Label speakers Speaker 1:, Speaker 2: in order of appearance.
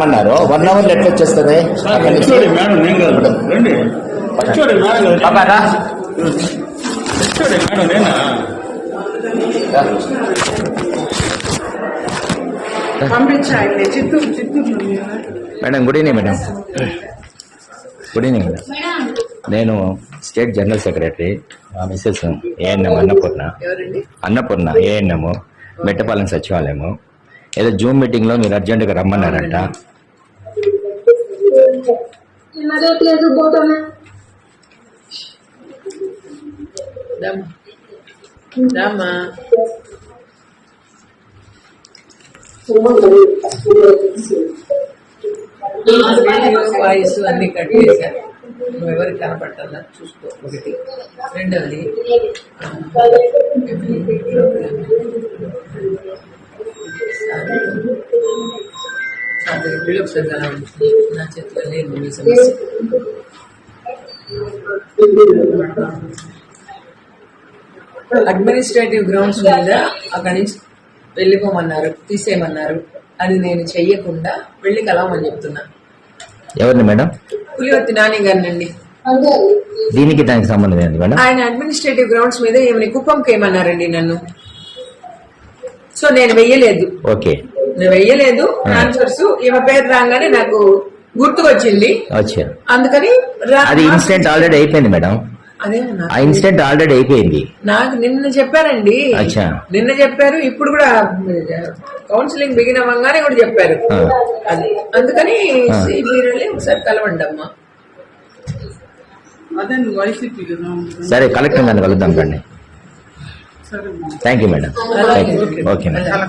Speaker 1: రమ్మన్నారు. One hour ఎట్లా వచ్చేస్తుంది.
Speaker 2: Madam
Speaker 1: good evening madam good evening madam నేను? స్టేట్ జనరల్ సెక్రటరీ మా Mrs ANM Annapurna Annapurna ANM Mettapalem సచివాలయము ఏదో జూమ్ మీటింగ్లో మీరు అర్జెంటుగా రమ్మన్నారంట.
Speaker 3: పోతాను
Speaker 4: రామ్మా వాయిస్ అన్ని కట్ చేశారు. నువ్వు ఎవరికి కనపడుతుందా చూసుకో. ఒకటి. రెండవది. ఒకసారి కలవండి. నా చేతిలో లేదు మీ సమస్య. అడ్మినిస్ట్రేటివ్ గ్రౌండ్స్ మీద అక్కడి నుంచి వెళ్ళిపోమన్నారు తీసేయమన్నారు. అది నేను చెయ్యకుండా వెళ్ళి కలవమని చెప్తున్నా.
Speaker 1: ఎవరిని మేడం?
Speaker 4: పులివర్తి నాని గారినండి.
Speaker 1: దీనికి దానికి సంబంధం మేడం?
Speaker 4: ఆయన అడ్మినిస్ట్రేటివ్ గ్రౌండ్స్ మీద ఏమని కుప్పంకి ఏమన్నారండి నన్ను? సో నేను వెయ్యలేదు.
Speaker 1: ఓకే.
Speaker 4: వెయ్యలేదు ట్రాన్స్ఫర్స్ ఈమె పేరు రాగానే నాకు గుర్తుకొచ్చింది. అందుకని రా-
Speaker 1: అది ఇన్సిడెంట్ ఆల్రెడీ అయిపోయింది మేడం. ఆ ఇన్సిడెంట్ ఆల్రెడీ అయిపోయింది.
Speaker 4: నాకు నిన్న చెప్పారండి.
Speaker 1: అచ్చా.
Speaker 4: నిన్న చెప్పారు ఇప్పుడు కూడా కౌన్సిలింగ్ బిగిన్ అవ్వగానే కూడా చెప్పారు. అది. అందుకని. మీరు ఒకసారి కలవండి అమ్మా.
Speaker 1: సరే కలెక్టర్ గారిని కలుద్దాం కండి
Speaker 5: సరే
Speaker 1: thank you madam. Okay madam